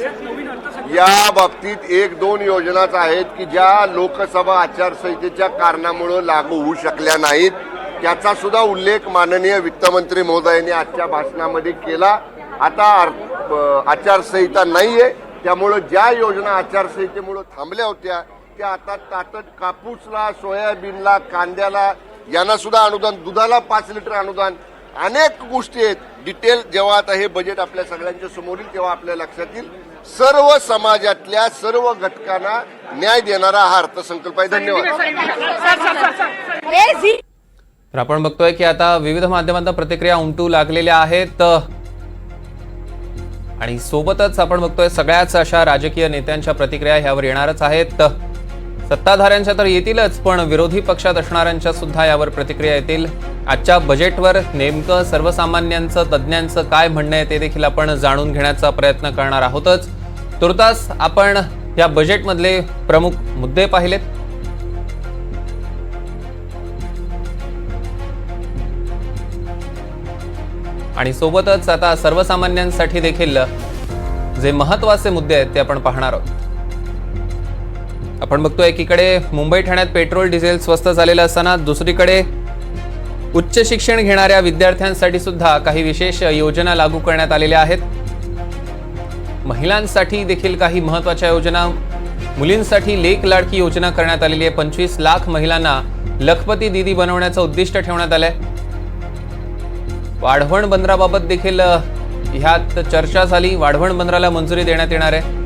या बाबतीत एक दोन योजनाच आहेत की ज्या लोकसभा आचारसंहितेच्या कारणामुळं लागू होऊ शकल्या नाहीत. त्याचा सुद्धा उल्लेख माननीय वित्तमंत्री महोदयांनी आजच्या भाषणामध्ये केला. आता आचारसंहिता नाही आचारसंहिता नाहीये. त्यामुळं ज्या योजना आचारसंहितेमुळं थांबल्या होत्या त्या आता तातड कापूसला सोयाबीनला कांद्याला यांना सुद्धा अनुदान दुधाला पाच लिटर अनुदान अनेक गोष्टी आहेत. डिटेल जेव्हा आता हे बजेट आपल्या सगळ्यांच्या समोर येईल तेव्हा आपल्या लक्षात येईल. सर्व समाजातल्या सर्व घटकांना न्याय देणारा हा अर्थसंकल्प आहे. धन्यवाद. तर आपण बघतोय की आता विविध माध्यमांना प्रतिक्रिया उमटू लागलेल्या आहेत. आणि सोबतच आपण बघतोय सगळ्याच अशा राजकीय नेत्यांच्या प्रतिक्रिया ह्यावर येणारच आहेत. सत्ताधाऱ्यांच्या तर येतीलच पण विरोधी पक्षात असणाऱ्यांच्या सुद्धा यावर प्रतिक्रिया येतील. आजच्या बजेटवर नेमकं सर्वसामान्यांचं तज्ज्ञांचं काय म्हणणं आहे ते देखील आपण जाणून घेण्याचा प्रयत्न करणार आहोतच. तुर्तास आपण या बजेटमधले प्रमुख मुद्दे पाहिलेत. आणि सोबतच आता सर्वसामान्यांसाठी देखील जे महत्त्वाचे मुद्दे आहेत ते आपण पाहणार आहोत. आपण बघतो एकीकडे मुंबई ठाण्यात पेट्रोल डिझेल स्वस्त झालेलं असताना दुसरीकडे उच्च शिक्षण घेणाऱ्या विद्यार्थ्यांसाठी सुद्धा काही विशेष योजना लागू करण्यात आलेल्या आहेत. महिलांसाठी देखील काही महत्त्वाच्या योजना. मुलींसाठी लेख लाडकी योजना करण्यात आलेली आहे. पंचवीस लाख महिलांना लखपती दिदी बनवण्याचं उद्दिष्ट ठेवण्यात आलंय. वाढवण बंदराबाबत देखील ह्यात चर्चा झाली. वाढवण बंदराला मंजुरी देण्यात येणार आहे.